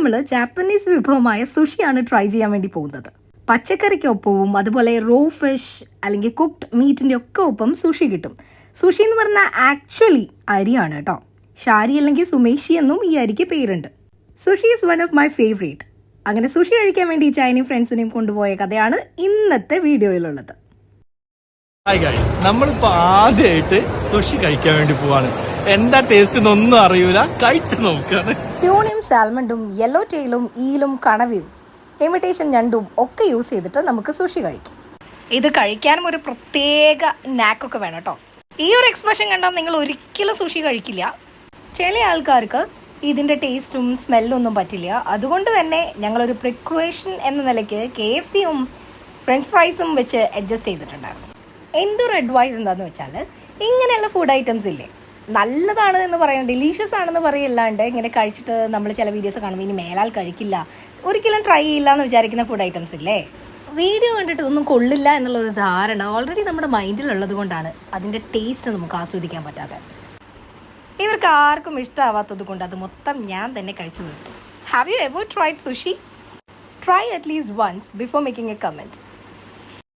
നമ്മൾ Japanese വിഭവമായ സുഷിയാണ് try ചെയ്യാൻ വേണ്ടി പോകുന്നത്. പച്ചക്കറിക്കൊപ്പവും അതുപോലെ റോ ഫിഷ് അല്ലെങ്കിൽ കുക്ക്ഡ് മീറ്റിന്റെ ഒക്കെ ഒപ്പം സുഷി കിട്ടും. സുഷി എന്ന് പറഞ്ഞാൽ ആക്ച്വലി അരിയാണ് കേട്ടോ ഷാരി അല്ലെങ്കിൽ സുമേഷി എന്നും ഈ അരിക്ക് പേരുണ്ട്. Sushi is one of my favourite അങ്ങനെ സുഷി കഴിക്കാൻ വേണ്ടി ഈ ചൈനയും ഫ്രണ്ട്സിനെയും കൊണ്ടുപോയ കഥയാണ് ഇന്നത്തെ വീഡിയോയിലുള്ളത്. ഹായ് ആദ്യമായിട്ട് സുഷി കഴിക്കാൻ വേണ്ടി പോവാണ്. എന്താ ടേസ്റ്റ് എന്നൊന്നും അറിയൂല. കഴിച്ചു നോക്കാണ്. ട്യൂണയും സാൽമണ്ടും യെല്ലോ ടെയിലും ഈലും കണവയും ഇമിറ്റേഷൻ ഞണ്ടും ഒക്കെ യൂസ് ചെയ്തിട്ട് നമുക്ക് സുഷി കഴിക്കാം. ഇത് കഴിക്കാനും ഒരു പ്രത്യേക നാക്കൊക്കെ വേണം കേട്ടോ ഈ ഒരു എക്സ്പ്രഷൻ കണ്ടാൽ നിങ്ങൾ ഒരിക്കലും സുഷി കഴിക്കില്ല. ചില ആൾക്കാർക്ക് ഇതിന്റെ ടേസ്റ്റും സ്മെല്ലും ഒന്നും പറ്റില്ല. അതുകൊണ്ട് തന്നെ ഞങ്ങളൊരു പ്രിക്വേഷൻ എന്ന നിലയ്ക്ക് കെ എഫ് സിയും ഫ്രഞ്ച് ഫ്രൈസും വെച്ച് അഡ്ജസ്റ്റ് ചെയ്തിട്ടുണ്ടായിരുന്നു. എന്റെ ഒരു അഡ്വൈസ് എന്താണെന്ന് വെച്ചാൽ ഇങ്ങനെയുള്ള ഫുഡ് ഐറ്റംസ് ഇല്ലേ? നല്ലതാണ് എന്ന് പറയാം ഡെലീഷ്യസ് ആണെന്ന് പറയല്ലാണ്ട് ഇങ്ങനെ കഴിച്ചിട്ട് നമ്മൾ ചില വീഡിയോസ് കാണുമ്പോൾ ഇനി മേലാൽ കഴിക്കില്ല. ഒരിക്കലും ട്രൈ ചെയ്യില്ല എന്ന് വിചാരിക്കുന്ന ഫുഡ് ഐറ്റംസ് ഇല്ലേ? വീഡിയോ കണ്ടിട്ട് ഇതൊന്നും കൊള്ളില്ല എന്നുള്ളൊരു ധാരണ ഓൾറെഡി നമ്മുടെ മൈൻഡിലുള്ളത് കൊണ്ടാണ്. അതിന്റെ ടേസ്റ്റ് നമുക്ക് ആസ്വദിക്കാൻ പറ്റാതെ. ഇവർക്ക് ആർക്കും ഇഷ്ടമാവാത്തത് കൊണ്ട് അത് മൊത്തം ഞാൻ തന്നെ കഴിച്ചു തീർത്തു have you ever tried sushi try at least once before making a comment